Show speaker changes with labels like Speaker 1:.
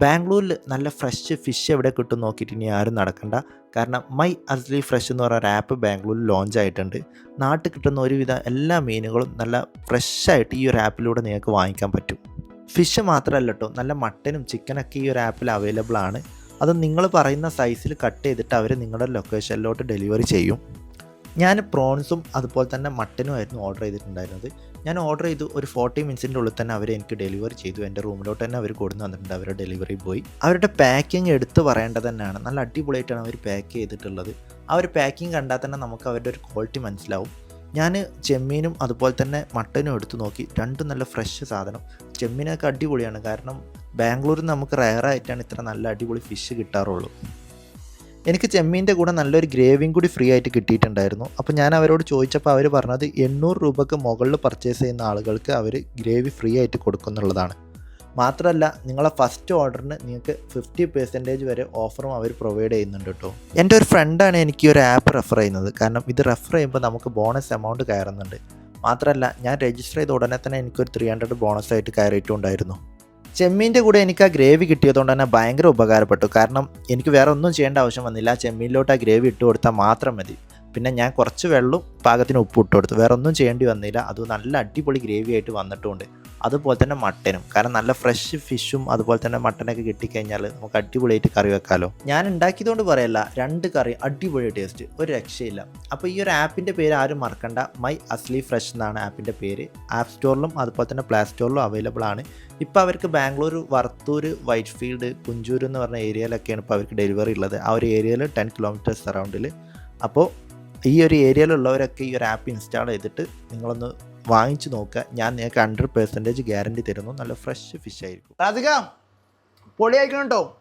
Speaker 1: ബാംഗ്ലൂരിൽ നല്ല fresh fish എവിടെ കിട്ടും നോക്കിയിട്ട് ഇനി ആരും നടക്കണ്ട. കാരണം മൈ അസ്ലി ഫ്രഷ് എന്ന് പറയുന്ന ആപ്പ് ബാംഗ്ലൂരിൽ ലോഞ്ച് ആയിട്ടുണ്ട്. നാട്ടിൽ കിട്ടുന്ന ഒരുവിധ എല്ലാ മീനുകളും നല്ല ഫ്രഷായിട്ട് ഈ ഒരു ആപ്പിലൂടെ നിങ്ങൾക്ക് വാങ്ങിക്കാൻ പറ്റും. ഫിഷ് മാത്രമല്ല കേട്ടോ നല്ല മട്ടനും ചിക്കനൊക്കെ ഈ ഒരു ആപ്പിൽ അവൈലബിൾ ആണ്. അത് നിങ്ങൾ പറയുന്ന സൈസിൽ കട്ട് ചെയ്തിട്ട് അവർ നിങ്ങളുടെ ലൊക്കേഷനിലോട്ട് ഡെലിവറി ചെയ്യും. ഞാൻ പ്രോൺസും അതുപോലെ തന്നെ മട്ടനും ആയിരുന്നു ഓർഡർ ചെയ്തിട്ടുണ്ടായിരുന്നത്. ഞാൻ ഓർഡർ ചെയ്തു. ഒരു ഫോർട്ടി മിനിറ്റ്സിന്റെ ഉള്ളിൽ തന്നെ അവർ എനിക്ക് ഡെലിവറി ചെയ്തു. എന്റെ റൂമിലോട്ട് തന്നെ അവർ കൊടുന്ന് വന്നിട്ടുണ്ട് അവരുടെ ഡെലിവറി ബോയ് അവരുടെ പാക്കിംഗ് എടുത്ത് പറയേണ്ടത് തന്നെയാണ്. നല്ല അടിപൊളിയായിട്ടാണ് അവർ പാക്ക് ചെയ്തിട്ടുള്ളത്. ആ ഒരു പാക്കിംഗ് കണ്ടാൽ തന്നെ നമുക്ക് അവരുടെ ഒരു ക്വാളിറ്റി മനസ്സിലാവും. ഞാൻ ചെമ്മീനും അതുപോലെ തന്നെ മട്ടനും എടുത്തു നോക്കി. രണ്ടും നല്ല ഫ്രഷ് സാധനം. ചെമ്മീനൊക്കെ അടിപൊളിയാണ്. കാരണം ബാംഗ്ലൂരിൽ നമുക്ക് റയറായിട്ടാണ് ഇത്ര നല്ല അടിപൊളി ഫിഷ് കിട്ടാറുള്ളൂ. എനിക്ക് ചെമ്മീന്റെ കൂടെ നല്ലൊരു ഗ്രേവിയും കൂടി ഫ്രീ ആയിട്ട് കിട്ടിയിട്ടുണ്ടായിരുന്നു. അപ്പോൾ ഞാൻ അവരോട് ചോദിച്ചപ്പോൾ അവർ പറഞ്ഞത് എണ്ണൂറ് രൂപക്ക് മുകളിൽ പർച്ചേസ് ചെയ്യുന്ന ആളുകൾക്ക് അവർ ഗ്രേവി ഫ്രീ ആയിട്ട് കൊടുക്കുന്നുള്ളതാണ് മാത്രമല്ല നിങ്ങളെ ഫസ്റ്റ് ഓർഡറിന് നിങ്ങൾക്ക് ഫിഫ്റ്റി പെർസെന്റേജ് വരെ ഓഫറും അവർ പ്രൊവൈഡ് ചെയ്യുന്നുണ്ട് കേട്ടോ. എന്റെ ഒരു ഫ്രണ്ടാണ് എനിക്ക് ഒരു ആപ്പ് റെഫർ ചെയ്യുന്നത്. കാരണം ഇത് റെഫർ ചെയ്യുമ്പോൾ നമുക്ക് ബോണസ് എമൗണ്ട് കയറുന്നുണ്ട്. മാത്രമല്ല ഞാൻ രജിസ്റ്റർ ചെയ്ത ഉടനെ തന്നെ എനിക്കൊരു ത്രീ ഹൺഡ്രഡ് ബോണസ് ആയിട്ട് കയറിയിട്ടുണ്ടായിരുന്നു. ചെമ്മീന്റെ കൂടെ എനിക്ക് ആ ഗ്രേവി കിട്ടിയതുകൊണ്ട് തന്നെ ഭയങ്കര ഉപകാരപ്പെട്ടു. കാരണം എനിക്ക് വേറെ ഒന്നും ചെയ്യേണ്ട ആവശ്യം വന്നില്ല. ചെമ്മീനിലോട്ട് ആ ഗ്രേവി ഇട്ട് കൊടുത്താൽ മാത്രം മതി. പിന്നെ ഞാൻ കുറച്ച് വെള്ളം പാകത്തിന് ഉപ്പ് ഇട്ട് കൊടുത്തു. വേറെ ഒന്നും ചെയ്യേണ്ടി വന്നില്ല. അത് നല്ല അടിപൊളി ഗ്രേവി ആയിട്ട് വന്നിട്ടുണ്ട്. അതുപോലെ തന്നെ മട്ടനും. കാരണം നല്ല ഫ്രഷ് ഫിഷും അതുപോലെ തന്നെ മട്ടനൊക്കെ കിട്ടിക്കഴിഞ്ഞാൽ നമുക്ക് അടിപൊളിയായിട്ട് കറി വെക്കാമല്ലോ ഞാൻ ഉണ്ടാക്കിയതുകൊണ്ട് പറയല്ല രണ്ട് കറി അടിപൊളി ടേസ്റ്റ് ഒരു രക്ഷയില്ല. അപ്പോൾ ഈ ഒരു ആപ്പിന്റെ പേര് ആരും മറക്കണ്ട. മൈ അസ്ലി ഫ്രഷ് എന്നാണ് ആപ്പിന്റെ പേര്. ആപ്പ് സ്റ്റോറിലും അതുപോലെ തന്നെ പ്ലേ സ്റ്റോറിലും അവൈലബിൾ ആണ്. ഇപ്പോൾ അവർക്ക് ബാംഗ്ലൂർ വർത്തൂർ വൈറ്റ് ഫീൽഡ് കുഞ്ചൂർ എന്ന് പറഞ്ഞ ഏരിയയിലൊക്കെയാണ് ഇപ്പോൾ അവർക്ക് ഡെലിവറി ഉള്ളത്. ആ ഒരു ഏരിയയിൽ ടെൻ കിലോമീറ്റേഴ്സ് അറൗണ്ടിൽ അപ്പോൾ ഈ ഒരു ഏരിയയിലുള്ളവരൊക്കെ ഈ ഒരു ആപ്പ് ഇൻസ്റ്റാൾ ചെയ്തിട്ട് നിങ്ങളൊന്ന് വാങ്ങിച്ചു നോക്കുക. ഞാൻ നിങ്ങൾക്ക് ഹൺഡ്രഡ് പെർസെന്റേജ് ഗ്യാരണ്ടി തരുന്നു. നല്ല ഫ്രഷ് ഫിഷ് ആയിരിക്കും.
Speaker 2: അധികം പൊളിയായിക്കണം കേട്ടോ